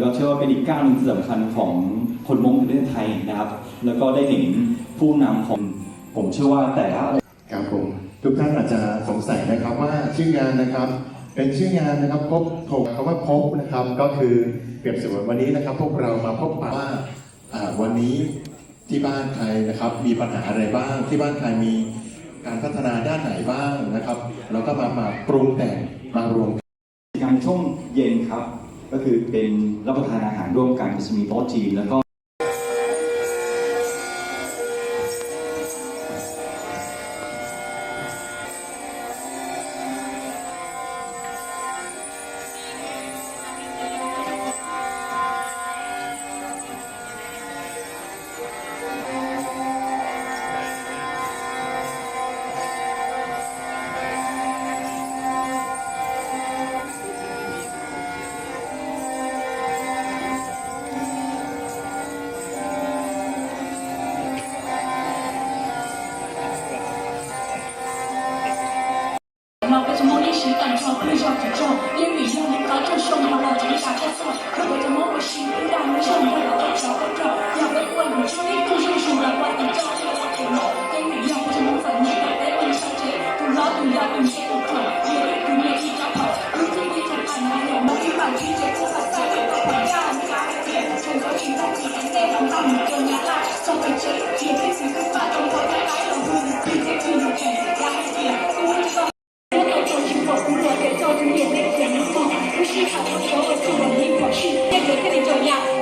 แล้วก็เชื่อว่าเป็นอีกก้าวหนึ่งที่สำคัญของคนมงในประเทศไทยนะครับ แล้วก็ได้เห็นผู้นำของผมเชื่อว่าแต่ละครับผมทุกท่านอาจจะสงสัยนะครับว่าชื่องานนะครับ เป็นชื่องานนะครับพบถกคำว่าพบนะครับ ก็คือเปรียบเสมือนวันนี้นะครับ พวกเรามาพบปะว่าอ่าวันนี้ที่บ้านใครนะครับ มีปัญหาอะไรบ้างที่บ้านใครมีการพัฒนาด้านไหนบ้างนะครับแล้วก็มามาปรุงแต่งมารวมงานช่วงเย็นครับ ก็คือเป็นรับประทานอาหารร่วมกันก็จะมีโต๊ะจีนแล้วก็ เป็นคดีจงยา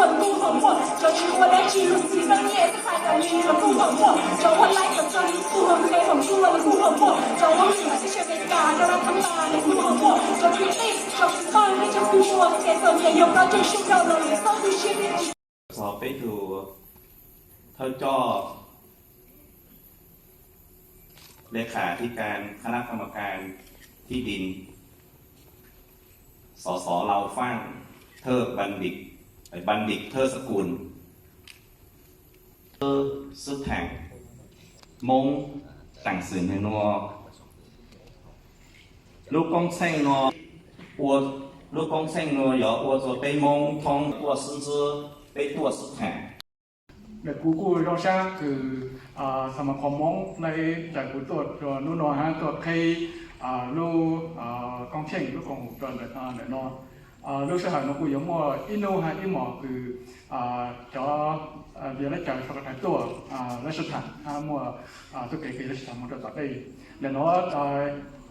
我的不荒漠，这是我来记录几分也是才能你的不荒漠，找我来个这里不荒黑红出我的不荒漠，找我女儿是被打的让他妈的不荒漠，这决定手是放那就不说，天色也有高就修到了，也扫地先别。 สอบไปถูกท่านก็เลขาธิการคณะกรรมการที่ดิน สสเราฟั่งเทิดบัณฑิตไอ้ บัณฑิตเทอสกุลเออสุดแทงมงต่างสื่อในนัวลูกกองแซงนัวอัวลูกกองแซงนัวอย่าอัวจะไปมงทองอัวซื่อไปตัวสุดแทงเด็กกูกูเราชาคือสมาคมมงในจากกูตรวจนู่นนอฮะตรวจใครนู่กองเช่งลูกกองตรวจเด็กนอาราชทันฮะมัวอ่าตัวเก๋คือราชทันมันจะตัดได้เดี๋ยวน้ออ่า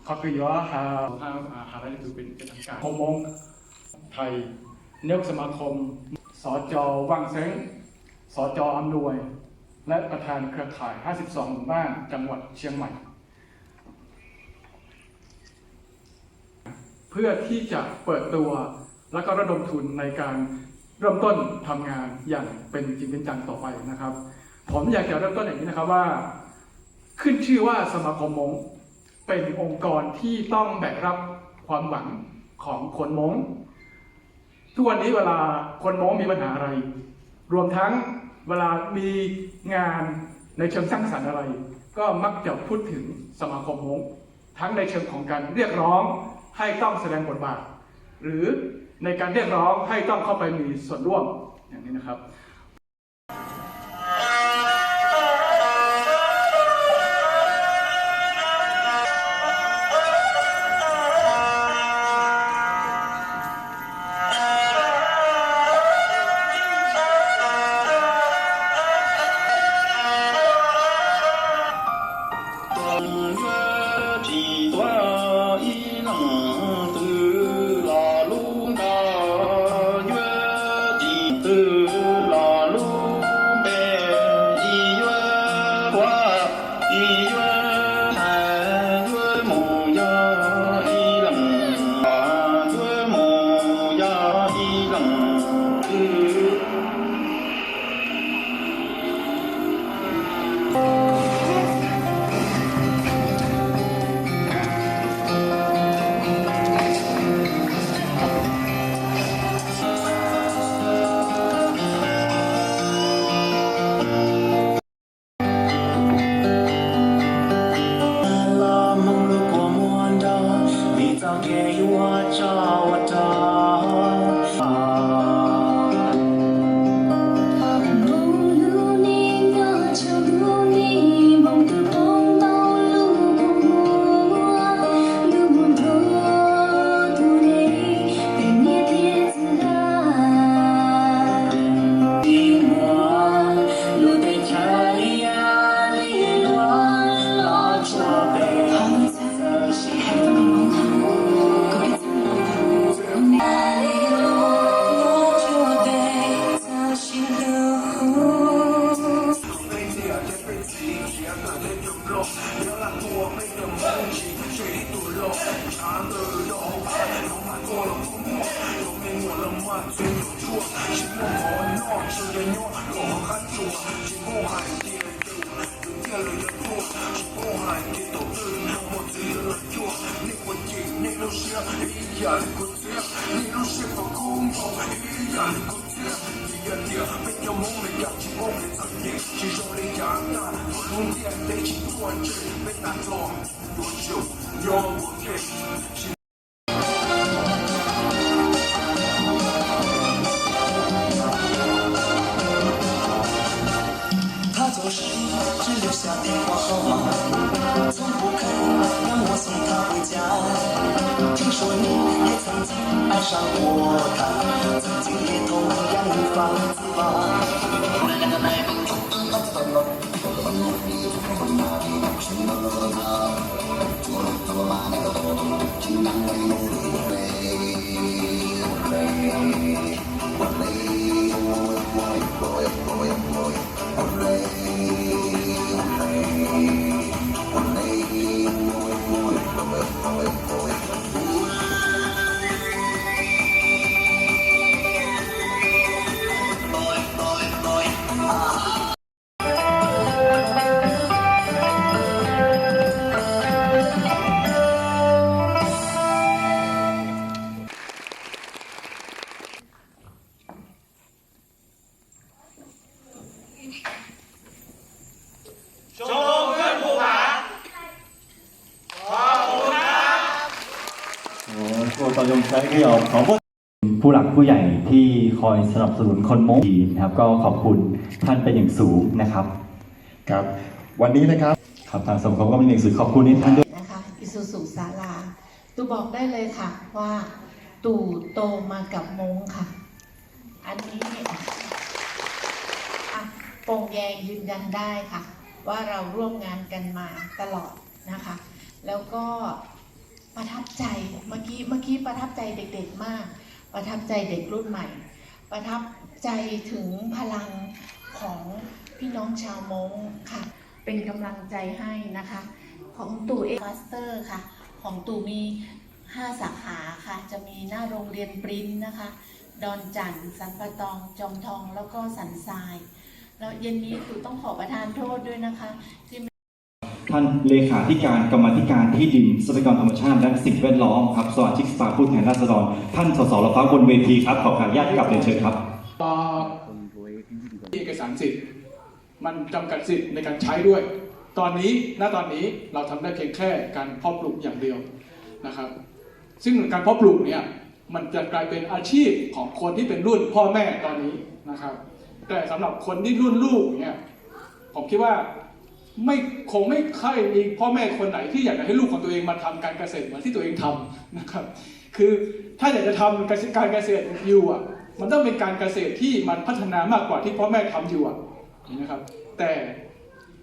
เขาคือย้อหาหาหาอะไรคือเป็นเป็นทางการคมมงไทยเนกสมาคมสจวังเซ้งสจอำนวย และประธานเครือข่าย 52 หมู่บ้านจังหวัดเชียงใหม่ เพื่อที่จะเปิดตัว และก็ระดมทุนในการเริ่มต้นทำงานอย่างเป็นจริงเป็นจังต่อไปนะครับ ผมอยากจะเริ่มต้นอย่างนี้นะครับว่า ขึ้นชื่อว่าสมาคมมงเป็นองค์กรที่ต้องแบกรับความหวังของคนมงทุกวันนี้เวลาคนมงมีปัญหาอะไร รวมทั้งเวลามีงานในเชิงสร้างสรรค์อะไร ก็มักจะพูดถึงสมาคมมงทั้งในเชิงของการเรียกร้องให้ต้องแสดงบทบาท หรือ ในการเรียกร้องให้ต้องเข้าไปมีส่วนร่วมอย่างนี้นะครับ again. Lucia, ella encontré, et non sais pas comment, ella encontré, ella avec un monde car tu m'en fais qui j'en ai gagné, volonté à tes qui toi, tu es maintenant, mon Dieu, yo, 说你也曾经爱上过她曾经也同样无法自拔我ตอนยงใช้ก็ยอมขอบคุณผู้หลักผู้ใหญ่ที่คอยสนับสนุนคนมงดีนะครับ ก็ขอบคุณท่านเป็นอย่างสูงนะครับ ครับ วันนี้นะครับครับทางสมคมก็มีหนังสือขอบคุณที่ท่านด้วยนะคะอิสุสุศาลาตูบอกได้เลยค่ะว่าตู่โตมากับมงค่ะ อันนี้อะโปงแยงยืนยันได้ค่ะ ว่าเราร่วมงานกันมาตลอดนะคะ แล้วก็ ประทับใจเมื่อกี้เมื่อกี้ประทับใจเด็กๆมาก ประทับใจเด็กรุ่นใหม่ ประทับใจถึงพลังของพี่น้องชาวมงค่ะ เป็นกำลังใจให้นะคะ ของตู่เอมาสเตอร์ค่ะ ของตู่มี5สาขาค่ะ จะมีหน้าโรงเรียนปริ้นนะคะ ดอนจันทร์สันปะตอง จอมทอง แล้วก็สันทราย แล้วเย็นนี้ตู่ต้องขอประทานโทษด้วยนะคะที่ ท่านเลขาธิการกรรมธิการที่ดินทรัพยากรธรรมชาติและสิ่งแวดล้อมครับสมาชิกสภาผู้แทนราษฎรท่านสสเราฟ้าบนเวทีครับขอขออนุญาตกลับเรียนเชิญครับเอ่อเอกสารสิทธิ์มันจำกัดสิทธิ์ในการใช้ด้วย ตอนนี้ณตอนนี้เราทำได้เพียงแค่การเพาะปลูกอย่างเดียวนะครับ ซึ่งการเพาะปลูกเนี่ยมันจะกลายเป็นอาชีพของคนที่เป็นรุ่นพ่อแม่ตอนนี้นะครับ แต่สำหรับคนที่รุ่นลูกเนี่ยผมคิดว่า ไม่คงไม่ค่อยมีพ่อแม่คนไหนที่อยากจะให้ลูกของตัวเองมาทำการเกษตรเหมือนที่ตัวเองทำนะครับ คือถ้าอยากจะทำการเกษตรอยู่อะ มันต้องเป็นการเกษตรที่มันพัฒนามากกว่าที่พ่อแม่ทำอยู่อะนะครับ แต่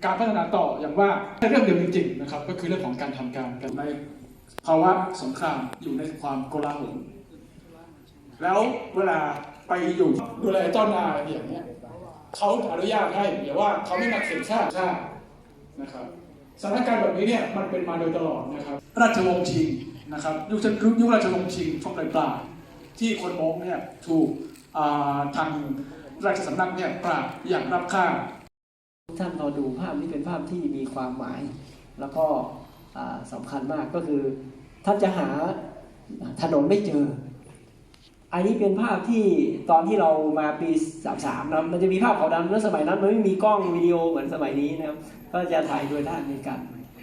การพัฒนาต่ออย่างว่าเรื่องเดียวจริงๆนะครับ ก็คือเรื่องของการทำการกันในภาวะสงครามอยู่ในความโกลาหลแล้วเวลาไปอยู่ดูแลเจ้านายอย่างเนี้ยเขาอนุญาตให้หรือว่าเขาไม่มาเข็นค่าค่า นะครับสถานการณ์แบบนี้เนี่ยมันเป็นมาโดยตลอดนะครับ ราชวงศ์ชิงนะครับยุคยุคราชวงศ์ชิงช่วงปลายๆที่คนมองเนี่ยถูกทางราชสำนักเนี่ยปราบอย่างรับค่าท่านเราดูภาพนี้เป็นภาพที่มีความหมาย แล้วก็อ่าสำคัญมากก็คือท่านจะหาถนนไม่เจอ อันนี้เป็นภาพที่ตอนที่เรามาปี 33นะมันจะมีภาพขาวดำแล้วสมัยนั้นมันไม่มีกล้องวิดีโอเหมือนสมัยนี้นะครับ ก็จะถ่ายโดยด้านอเมริกัน